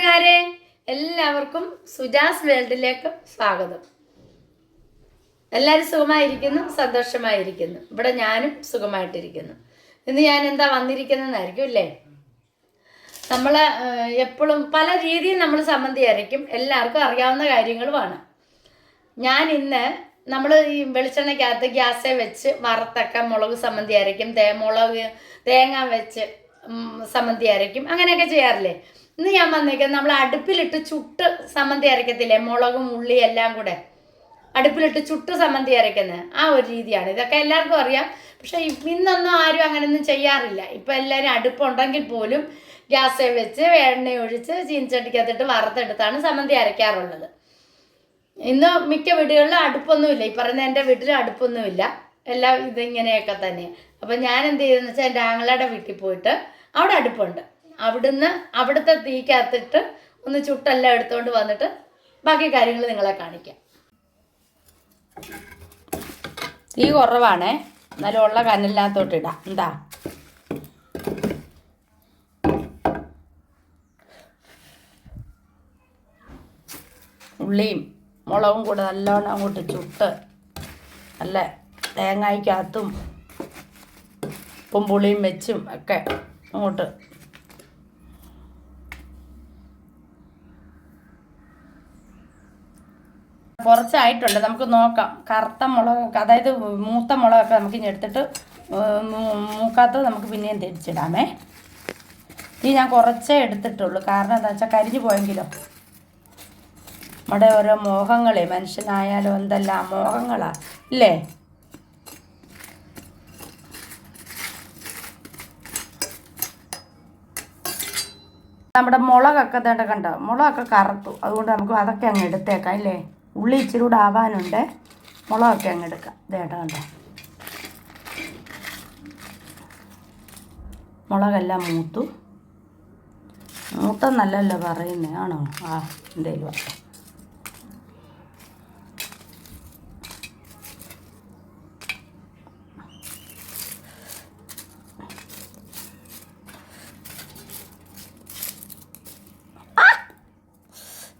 കൂട്ടുകാരെ എല്ലാവർക്കും സുജാസ് വേൾഡിലേക്ക് സ്വാഗതം. എല്ലാവരും സുഖമായിരിക്കുന്നു സന്തോഷമായിരിക്കുന്നു. ഇവിടെ ഞാനും സുഖമായിട്ടിരിക്കുന്നു. ഇന്ന് ഞാൻ എന്താ വന്നിരിക്കുന്നതെന്നായിരിക്കും അല്ലേ? നമ്മൾ എപ്പോഴും പല രീതിയിൽ നമ്മൾ സംബന്ധി അരയ്ക്കും എല്ലാവർക്കും അറിയാവുന്ന കാര്യങ്ങളുമാണ്. ഞാൻ ഇന്ന് നമ്മൾ ഈ വെളിച്ചെണ്ണയ്ക്കകത്ത് ഗ്യാസേ വെച്ച് വറുത്തക്ക മുളക് സമ്മന്തി അരയ്ക്കും തേ മുളക് തേങ്ങ വെച്ച് സമ്മന്തി അരയ്ക്കും അങ്ങനെയൊക്കെ ചെയ്യാറില്ലേ? ഇന്ന് ഞാൻ വന്നേക്കുന്നത് നമ്മൾ അടുപ്പിലിട്ട് ചുട്ട് സമ്മന്തി അരയ്ക്കത്തില്ലേ? മുളകും ഉള്ളി എല്ലാം കൂടെ. അടുപ്പിലിട്ട് ചുട്ട് സമ്മന്തി അരയ്ക്കുന്നത് ആ ഒരു രീതിയാണ്. ഇതൊക്കെ എല്ലാവർക്കും അറിയാം. പക്ഷെ ഇന്നൊന്നും ആരും അങ്ങനെയൊന്നും ചെയ്യാറില്ല. ഇപ്പം എല്ലാവരും അടുപ്പുണ്ടെങ്കിൽ പോലും ഗ്യാസ് വെച്ച് എണ്ണ ഒഴിച്ച് ചീനിച്ചട്ടിക്കകത്തിട്ട് വറുത്തെടുത്താണ് സമ്മന്തി അരയ്ക്കാറുള്ളത്. ഇന്ന് മിക്ക വീടുകളിലും അടുപ്പൊന്നുമില്ല. ഈ പറയുന്ന എന്റെ വീട്ടിൽ അടുപ്പൊന്നുമില്ല. എല്ലാം ഇതിങ്ങനെയൊക്കെ തന്നെ അപ്പം ഞാൻ എന്ത് ചെയ്തെന്ന് വെച്ചാൽ എന്റെ ആങ്ങളയുടെ വീട്ടിൽ പോയിട്ട് അവിടെ അടുപ്പുണ്ട്. അവിടുന്ന് അവിടുത്തെ തീക്കകത്തിട്ട് ഒന്ന് ചുട്ടെല്ലാം എടുത്തുകൊണ്ട് വന്നിട്ട് ബാക്കി കാര്യങ്ങൾ നിങ്ങളെ കാണിക്കാം. തീ കുറവാണേ. എന്നാലും ഉള്ള കനലിനകത്തോട്ട് ഇടാം. എന്താ? ഉള്ളിയും മുളകും കൂടെ നല്ലോണം അങ്ങോട്ട് ചുട്ട് നല്ല തേങ്ങായ്ക്കകത്തും ഉപ്പും പുളിയും വെച്ചും ഒക്കെ അങ്ങോട്ട് കുറച്ചായിട്ടുണ്ട്. നമുക്ക് നോക്കാം. കറുത്ത മുളക് അതായത് മൂത്ത മുളകൊക്കെ നമുക്ക് ഇനി എടുത്തിട്ട് മൂക്കാത്തത് നമുക്ക് പിന്നെയും തിരിച്ചിടാമേ ഈ ഞാൻ കുറച്ചേ എടുത്തിട്ടുള്ളൂ. കാരണം എന്താ വെച്ചാൽ കരിഞ്ഞു പോയെങ്കിലോ? നമ്മുടെ ഓരോ മോഹങ്ങളെ മനുഷ്യനായാലും എന്തെല്ലാം മോഹങ്ങളാ ഇല്ലേ? നമ്മുടെ മുളകൊക്കെ തേണ്ട കണ്ടോ? മുളകൊക്കെ കറുത്തു. അതുകൊണ്ട് നമുക്ക് അതൊക്കെ അങ്ങ് എടുത്തേക്കാം ഇല്ലേ? ഉള്ളി ഇച്ചിരി കൂടെ ആവാനുണ്ട്. മുളകൊക്കെ അങ്ങ് എടുക്കാം. ഇതേട്ടാ കണ്ടോ? മുളകെല്ലാം മൂത്തു. മൂത്തെന്നല്ലല്ലോ പറയുന്നത് ആണോ? ആ എന്തേലും.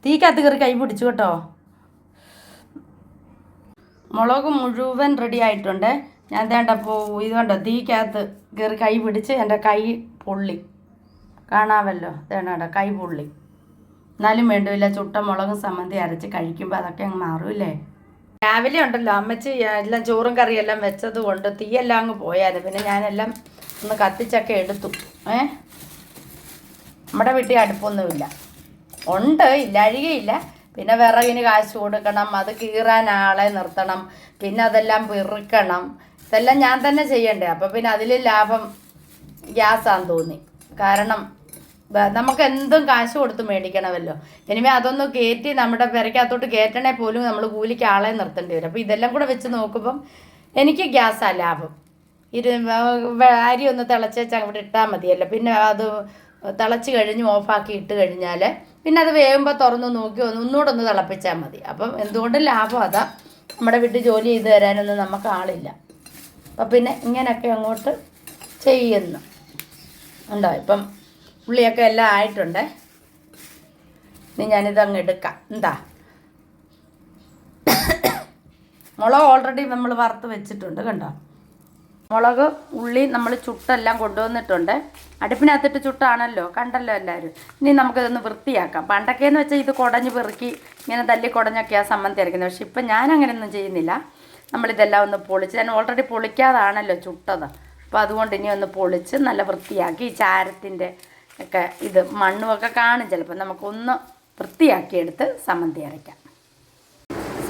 തീക്കകത്ത് കയറി കൈ പിടിച്ചു കേട്ടോ. മുളക് മുഴുവൻ റെഡി ആയിട്ടുണ്ട്. ഞാൻ തേണ്ടപ്പോൾ ഇത് കണ്ടോ തീക്കകത്ത് കയറി കൈ പിടിച്ച് എന്റെ കൈ പൊള്ളി. കാണാമല്ലോ തേണ്ട കൈ പൊള്ളി. എന്നാലും വേണ്ടില്ല ചുട്ട മുളകും സമ്മന്തി അരച്ച് കഴിക്കുമ്പോൾ അതൊക്കെ അങ്ങ് മാറൂല്ലേ? രാവിലെ ഉണ്ടല്ലോ അമ്മച്ചി എല്ലാം ചോറും കറിയെല്ലാം വെച്ചത് കൊണ്ട് തീയെല്ലാം അങ്ങ് പോയായിരുന്നു. പിന്നെ ഞാനെല്ലാം ഒന്ന് കത്തിച്ചൊക്കെ എടുത്തു. ഏ? നമ്മുടെ വീട്ടിൽ അടുപ്പൊന്നുമില്ല. ഉണ്ട് ഇല്ല ഇല്ലാഴികയില്ല പിന്നെ വിറകിന് കാശ് കൊടുക്കണം അത് കീറാൻ ആളെ നിർത്തണം പിന്നെ അതെല്ലാം പെറുക്കണം. ഇതെല്ലാം ഞാൻ തന്നെ ചെയ്യണ്ടേ. അപ്പം പിന്നെ അതിൽ ലാഭം ഗ്യാസാന്ന് തോന്നി. കാരണം നമുക്ക് എന്തും കാശ് കൊടുത്ത് മേടിക്കണമല്ലോ. ഇനിമേ അതൊന്ന് കയറ്റി നമ്മുടെ പെരക്കകത്തോട്ട് കയറ്റണേ പോലും നമ്മൾ കൂലിക്ക് ആളെ നിർത്തേണ്ടി വരും. അപ്പോൾ ഇതെല്ലാം കൂടെ വെച്ച് നോക്കുമ്പം എനിക്ക് ഗ്യാസാ ലാഭം. ഇരു അരി ഒന്ന് തിളച്ചേച്ച് അവിടെ ഇട്ടാൽ മതിയല്ലോ. പിന്നെ അത് തിളച്ച് കഴിഞ്ഞ് ഓഫാക്കി ഇട്ട് കഴിഞ്ഞാൽ പിന്നെ അത് വേവുമ്പോൾ തുറന്ന് നോക്കി ഒന്ന് ഒന്നുകൂടെ ഒന്ന് തിളപ്പിച്ചാൽ മതി. അപ്പം എന്തുകൊണ്ടും ലാഭം അതാ? നമ്മുടെ വീട്ടിൽ ജോലി ചെയ്ത് തരാനൊന്നും നമുക്ക് ആളില്ല. അപ്പം പിന്നെ ഇങ്ങനെയൊക്കെ അങ്ങോട്ട് ചെയ്യുന്നു. ഉണ്ടോ? ഇപ്പം ഉള്ളിയൊക്കെ എല്ലാം ആയിട്ടുണ്ട്. ഇനി ഞാനിത് അങ്ങ് എടുക്കാം. എന്താ? മുളക് ഓൾറെഡി നമ്മൾ വറുത്ത് വെച്ചിട്ടുണ്ട് കണ്ടോ? മുളക് ഉള്ളി നമ്മൾ ചുട്ടെല്ലാം കൊണ്ടുവന്നിട്ടുണ്ട്. അടുപ്പിനകത്തിട്ട് ചുട്ടാണല്ലോ കണ്ടല്ലോ എല്ലാവരും ഇനി നമുക്കിതൊന്ന് വൃത്തിയാക്കാം. പണ്ടൊക്കെയെന്ന് വെച്ചാൽ ഇത് കുടഞ്ഞ് പെറുക്കി ഇങ്ങനെ തല്ലി കുടഞ്ഞൊക്കെയാണ് സമ്മതി അരയ്ക്കുന്നത് പക്ഷെ ഇപ്പം ഞാൻ അങ്ങനെയൊന്നും ചെയ്യുന്നില്ല. നമ്മളിതെല്ലാം ഒന്ന് പൊളിച്ച് ഞാൻ ഓൾറെഡി പൊളിക്കാതാണല്ലോ ചുട്ടത്. അപ്പോൾ അതുകൊണ്ട് ഇനി ഒന്ന് പൊളിച്ച് നല്ല വൃത്തിയാക്കി ഈ ചാരത്തിന്റെ ഒക്കെ ഇത് മണ്ണുമൊക്കെ കാണും ചിലപ്പോൾ നമുക്കൊന്ന് വൃത്തിയാക്കിയെടുത്ത് സമ്മന്തി അരയ്ക്കാം.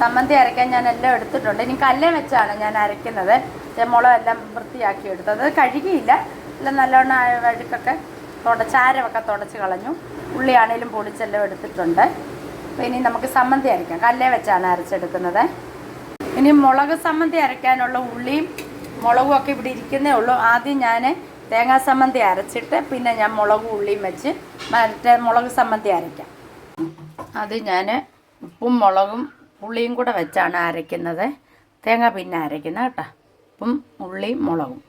സമ്മന്തി അരയ്ക്കാൻ ഞാൻ എല്ലാം എടുത്തിട്ടുണ്ട്. ഇനി കല്ലേ വെച്ചാണ് ഞാൻ അരയ്ക്കുന്നത്. മുളക് എല്ലാം വൃത്തിയാക്കി എടുത്തത്. കഴുകിയില്ല. എല്ലാം നല്ലോണം വഴുക്കൊക്കെ തുടച്ചാരമൊക്കെ തുടച്ച് കളഞ്ഞു. ഉള്ളിയാണേലും പൊടിച്ചെല്ലാം എടുത്തിട്ടുണ്ട്. അപ്പോൾ ഇനി നമുക്ക് സമ്മന്തി അരയ്ക്കാം. കല്ലേ വെച്ചാണ് അരച്ചെടുക്കുന്നത്. ഇനി മുളക് സമ്മന്തി അരയ്ക്കാനുള്ള ഉള്ളിയും മുളകും ഒക്കെ ഇവിടെ ഇരിക്കുന്നേ ഉള്ളൂ. ആദ്യം ഞാൻ തേങ്ങാ സമ്മന്തി അരച്ചിട്ട് പിന്നെ ഞാൻ മുളകും ഉള്ളിയും വെച്ച് മറ്റേ മുളക് സമ്മന്തി അരയ്ക്കാം. അത് ഞാൻ ഉപ്പും മുളകും പുളിയും കൂടെ വെച്ചാണ് അരയ്ക്കുന്നത്. തേങ്ങ പിന്നെ അരയ്ക്കുന്നത് കേട്ടോ. ഉപ്പും ഉള്ളിയും മുളകും.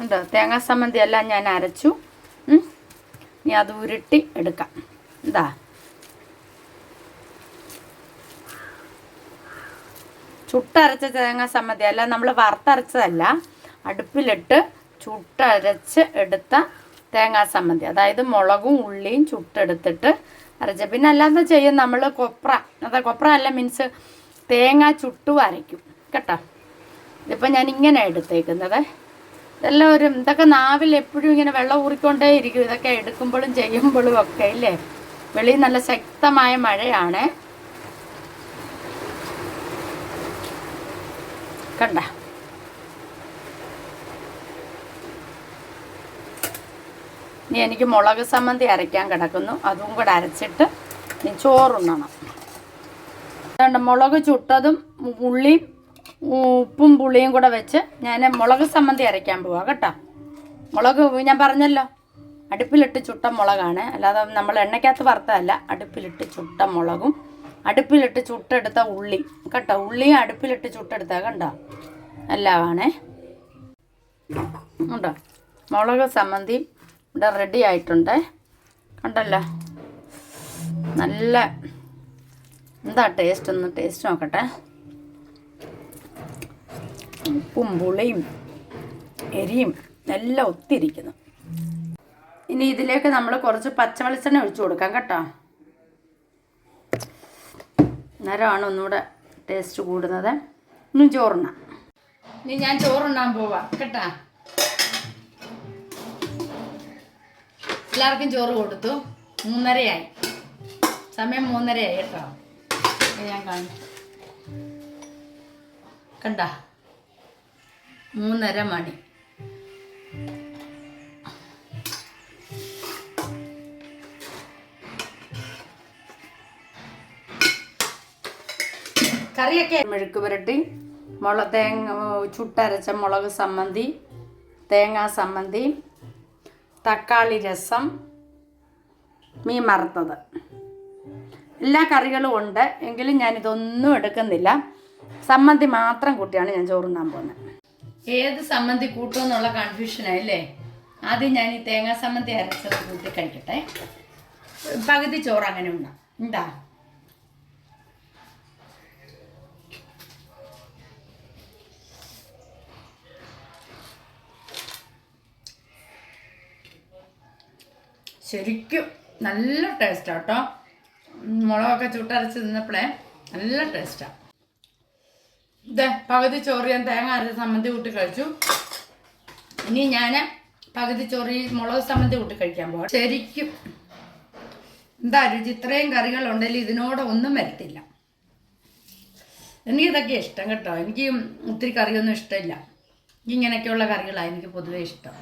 ഉണ്ടോ തേങ്ങാ സമ്മന്തി എല്ലാം ഞാൻ അരച്ചു. ഇനി അത് ഉരുട്ടി എടുക്കാം. എന്താ ചുട്ടരച്ച തേങ്ങ സമ്മതി അല്ല നമ്മൾ വറുത്തരച്ചതല്ല. അടുപ്പിലിട്ട് ചുട്ടരച്ച് എടുത്ത തേങ്ങാ സമ്മതി അതായത് മുളകും ഉള്ളിയും ചുട്ടെടുത്തിട്ട് അരച്ച. അല്ലാതെ ചെയ്യും നമ്മൾ കൊപ്ര. അതാ കൊപ്ര അല്ല മീൻസ് തേങ്ങ ചുട്ടു അരയ്ക്കും കേട്ടോ? ഇതിപ്പോൾ ഞാൻ ഇങ്ങനെ എടുത്തേക്കുന്നത്. ഇതെല്ലാം ഒരു ഇതൊക്കെ നാവിൽ എപ്പോഴും ഇങ്ങനെ വെള്ളം ഊറിക്കൊണ്ടേ ഇരിക്കും. ഇതൊക്കെ എടുക്കുമ്പോഴും ചെയ്യുമ്പോഴും ഒക്കെ ഇല്ലേ? വെളി നല്ല ശക്തമായ മഴയാണ്. കണ്ട? ഇനി എനിക്ക് മുളക് സമ്മന്തി അരയ്ക്കാൻ കിടക്കുന്നു. അതും കൂടെ അരച്ചിട്ട് ഇനി ചോറുണ്ണണം. അതുകൊണ്ട് മുളക് ചുട്ടതും ഉള്ളിയും ഉപ്പും പുളിയും കൂടെ വെച്ച് ഞാൻ മുളക് സമ്മന്തി അരയ്ക്കാൻ പോവാം കേട്ടോ. മുളക് ഞാൻ പറഞ്ഞല്ലോ അടുപ്പിലിട്ട് ചുട്ട മുളകാണ്. അല്ലാതെ നമ്മൾ എണ്ണയ്ക്കകത്ത് വറുത്തതല്ല അടുപ്പിലിട്ട് ചുട്ട മുളകും അടുപ്പിലിട്ട് ചുട്ടെടുത്ത ഉള്ളി കേട്ടോ. ഉള്ളിയും അടുപ്പിലിട്ട് ചുട്ടെടുത്ത കണ്ടോ? എല്ലാമാണേ ഉണ്ടോ? മുളക് സമ്മന്തി ഇവിടെ റെഡി ആയിട്ടുണ്ട്. കണ്ടല്ലോ? നല്ല എന്താ ടേസ്റ്റ് ഒന്ന് ടേസ്റ്റ് നോക്കട്ടെ. ഉപ്പും പുളിയും എരിയും എല്ലാം ഒത്തിരിക്കുന്നു. ഇനി ഇതിലേക്ക് നമ്മൾ കുറച്ച് പച്ച വെളിച്ചെണ്ണ ഒഴിച്ചു കൊടുക്കാം കേട്ടോ. അന്നേരമാണ് ഒന്നുകൂടെ ടേസ്റ്റ് കൂടുന്നത്. ഇനി ചോറുണ്ണാം. ഇനി ഞാൻ ചോറുണ്ണാൻ പോവാം കേട്ടാ. എല്ലാവർക്കും ചോറ് കൊടുത്തു. മൂന്നരയായി. സമയം മൂന്നരയായി കേട്ടോ. ഞാൻ കാണും കണ്ട? മൂന്നര മണി. കറിയൊക്കെ മെഴുക്ക് പുരട്ടി. മുള തേങ്ങ ചുട്ടരച്ച മുളക് സമ്മന്തി തേങ്ങാ സമ്മന്തി. തക്കാളി രസം മീൻ മറുത്തത് എല്ലാ കറികളും ഉണ്ട് എങ്കിലും ഞാനിതൊന്നും എടുക്കുന്നില്ല. സമ്മന്തി മാത്രം കൂട്ടിയാണ് ഞാൻ ചോറുണ്ണാൻ പോകുന്നത്. ഏത് സമ്മന്തി കൂട്ടും എന്നുള്ള കൺഫ്യൂഷനായില്ലേ ആദ്യം ഞാൻ ഈ തേങ്ങാ സമ്മന്തി അരച്ചത് കൂട്ടി കഴിക്കട്ടെ. പകുതി ചോറ് അങ്ങനെ ഉണ്ടാ എന്താ? ശരിക്കും നല്ല ടേസ്റ്റാണ് കേട്ടോ മുളകൊക്കെ ചുട്ടരച്ച് തിന്നപ്പോഴേ നല്ല ടേസ്റ്റാണ് ഇതേ പകുതി ചോറ് ഞാൻ തേങ്ങ അരച്ച സമ്മന്തി കൂട്ടി കഴിച്ചു. ഇനി ഞാൻ പകുതി ചോറ് മുളക് സമ്മന്തി കൂട്ടി കഴിക്കാൻ പോകാം ശരിക്കും എന്താ രുചി? ഇത്രയും കറികളുണ്ടെങ്കിൽ ഇതിനോട് ഒന്നും വരത്തില്ല. എനിക്കിതൊക്കെ ഇഷ്ടം കേട്ടോ. എനിക്ക് ഒത്തിരി കറിയൊന്നും ഇഷ്ടമില്ല. ഇങ്ങനെയൊക്കെയുള്ള കറികളാണ് എനിക്ക് പൊതുവേ ഇഷ്ടം.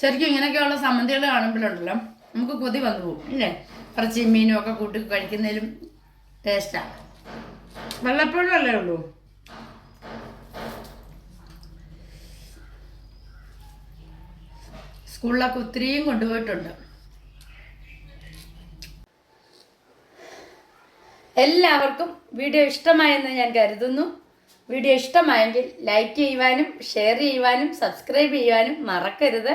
ശരിക്കും ഇങ്ങനെയൊക്കെയുള്ള സമ്മന്തികൾ കാണുമ്പോഴുണ്ടല്ലോ നമുക്ക് കൊതി വന്നു പോകും ഇല്ലേ? കുറച്ച് മീനും ഒക്കെ കൂട്ടി കഴിക്കുന്നതിലും ടേസ്റ്റാണ് വല്ലപ്പോഴും അല്ലേ ഉള്ളൂ? സ്കൂളിലൊക്കെ ഒത്തിരിയും കൊണ്ടുപോയിട്ടുണ്ട്. എല്ലാവർക്കും വീഡിയോ ഇഷ്ടമായെന്ന് ഞാൻ കരുതുന്നു. വീഡിയോ ഇഷ്ടമായെങ്കിൽ ലൈക്ക് ചെയ്യുവാനും ഷെയർ ചെയ്യുവാനും സബ്സ്ക്രൈബ് ചെയ്യുവാനും മറക്കരുത്.